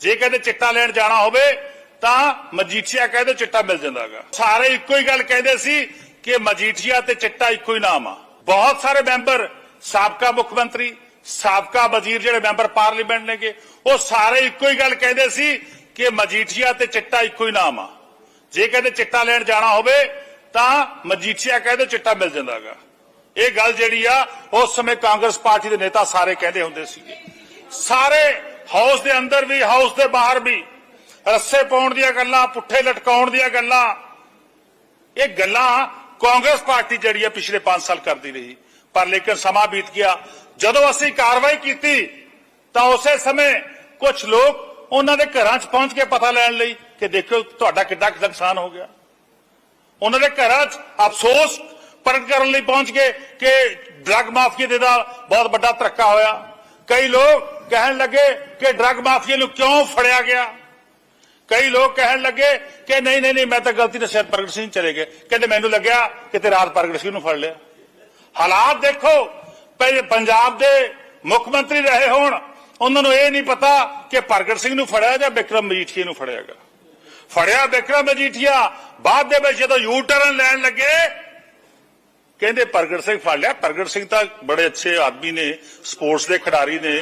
ਜੇ ਕਹਿੰਦੇ ਚਿੱਟਾ ਲੈਣ ਜਾਣਾ ਹੋਵੇ, ਤਾਂ ਮਜੀਠੀਆ ਕਹਿੰਦੇ ਚਿੱਟਾ ਮਿਲ ਜਾਂਦਾਗਾ। ਸਾਰੇ ਇੱਕੋ ਹੀ ਗੱਲ ਕਹਿੰਦੇ ਸੀ ਕਿ ਮਜੀਠੀਆ ਤੇ ਚਿੱਟਾ ਇੱਕੋ ਹੀ ਨਾਮ ਆ। ਬਹੁਤ ਸਾਰੇ ਮੈਂਬਰ, ਸਾਬਕਾ ਮੁੱਖ ਮੰਤਰੀ, ਸਾਬਕਾ ਵਜ਼ੀਰ ਜਿਹੜੇ ਮੈਂਬਰ ਪਾਰਲੀਮੈਂਟ ਨੇਗੇ, ਉਹ ਸਾਰੇ ਇੱਕੋ ਹੀ ਗੱਲ ਕਹਿੰਦੇ ਸੀ ਕਿ ਮਜੀਠੀਆ ਤੇ ਚਿੱਟਾ ਇੱਕੋ ਹੀ ਨਾਮ ਆ। ਜੇ ਕਹਿੰਦੇ ਚਿੱਟਾ ਲੈਣ ਜਾਣਾ ਹੋਵੇ, ਤਾਂ ਮਜੀਠੀਆ ਕਹਿੰਦੇ ਚਿੱਟਾ ਮਿਲ ਜਾਂਦਾਗਾ। ਇਹ ਗੱਲ ਜਿਹੜੀ ਆ, ਉਸ ਸਮੇਂ ਕਾਂਗਰਸ ਪਾਰਟੀ ਦੇ ਨੇਤਾ ਸਾਰੇ ਕਹਿੰਦੇ ਹੁੰਦੇ ਸੀਗੇ। ਸਾਰੇ ਹਾਊਸ ਦੇ ਅੰਦਰ ਵੀ, ਹਾਊਸ ਦੇ ਬਾਹਰ ਵੀ, ਰੱਸੇ ਪਾਉਣ ਦੀਆਂ ਗੱਲਾਂ, ਪੁੱਠੇ ਲਟਕਾਉਣ ਦੀਆਂ ਗੱਲਾਂ, ਇਹ ਗੱਲਾਂ ਕਾਂਗਰਸ ਪਾਰਟੀ ਜਿਹੜੀ ਹੈ ਪਿਛਲੇ 5 ਸਾਲ ਕਰਦੀ ਰਹੀ। ਪਰ ਲੇਕਿਨ ਸਮਾਂ ਬੀਤ ਗਿਆ। ਜਦੋਂ ਅਸੀਂ ਕਾਰਵਾਈ ਕੀਤੀ, ਤਾਂ ਉਸੇ ਸਮੇਂ ਕੁਝ ਲੋਕ ਉਹਨਾਂ ਦੇ ਘਰਾਂ 'ਚ ਪਹੁੰਚ ਕੇ ਪਤਾ ਲੈਣ ਲਈ ਕਿ ਦੇਖੋ ਤੁਹਾਡਾ ਕਿੱਡਾ ਕੁ ਨੁਕਸਾਨ ਹੋ ਗਿਆ। ਉਹਨਾਂ ਦੇ ਘਰਾਂ 'ਚ ਅਫਸੋਸ ਪ੍ਰਗਟ ਕਰਨ ਲਈ ਪਹੁੰਚ ਗਏ ਕਿ ਡਰੱਗ ਮਾਫੀਆ ਦੇ ਦਾ ਬਹੁਤ ਵੱਡਾ ਧੱਕਾ ਹੋਇਆ। ਕਈ ਲੋਕ ਕਹਿਣ ਲੱਗੇ ਕਿ ਡਰੱਗ ਮਾਫੀਆ ਨੂੰ ਕਿਉਂ ਫੜਿਆ ਗਿਆ? ਕਈ ਲੋਕ ਕਹਿਣ ਲੱਗੇ ਕਿ ਨਹੀਂ ਨਹੀਂ ਨਹੀਂ, ਮੈਂ ਤਾਂ ਗਲਤੀ ਨਾਲ ਸ਼ਾਇਦ ਪ੍ਰਗਟ ਸਿੰਘ ਚਲੇ ਗਏ। ਕਹਿੰਦੇ ਮੈਨੂੰ ਲੱਗਿਆ ਕਿਤੇ ਰਾਤ ਪ੍ਰਗਟ ਸਿੰਘ ਨੂੰ ਫੜ ਲਿਆ। ਹਾਲਾਤ ਦੇਖੋ ਪਹਿਲੇ ਪੰਜਾਬ ਦੇ ਮੁੱਖ ਮੰਤਰੀ ਰਹੇ ਹੋਣ, ਉਹਨਾਂ ਨੂੰ ਇਹ ਨਹੀਂ ਪਤਾ ਕਿ ਪ੍ਰਗਟ ਸਿੰਘ ਨੂੰ ਫੜਿਆ ਜਾਂ ਵਿਕਰਮ ਮਜੀਠੀਆ ਨੂੰ ਫੜਿਆਗਾ ਫੜਿਆ ਵਿਕਰਮ ਮਜੀਠੀਆ, ਬਾਅਦ ਦੇ ਵਿੱਚ ਜਦੋਂ ਯੂ ਟਰਨ ਲੈਣ ਲੱਗੇ, ਕਹਿੰਦੇ ਪ੍ਰਗਟ ਸਿੰਘ ਫੜ ਲਿਆ। ਪ੍ਰਗਟ ਸਿੰਘ ਤਾਂ ਬੜੇ ਅੱਛੇ ਆਦਮੀ ਨੇ, ਸਪੋਰਟਸ ਦੇ ਖਿਡਾਰੀ ਨੇ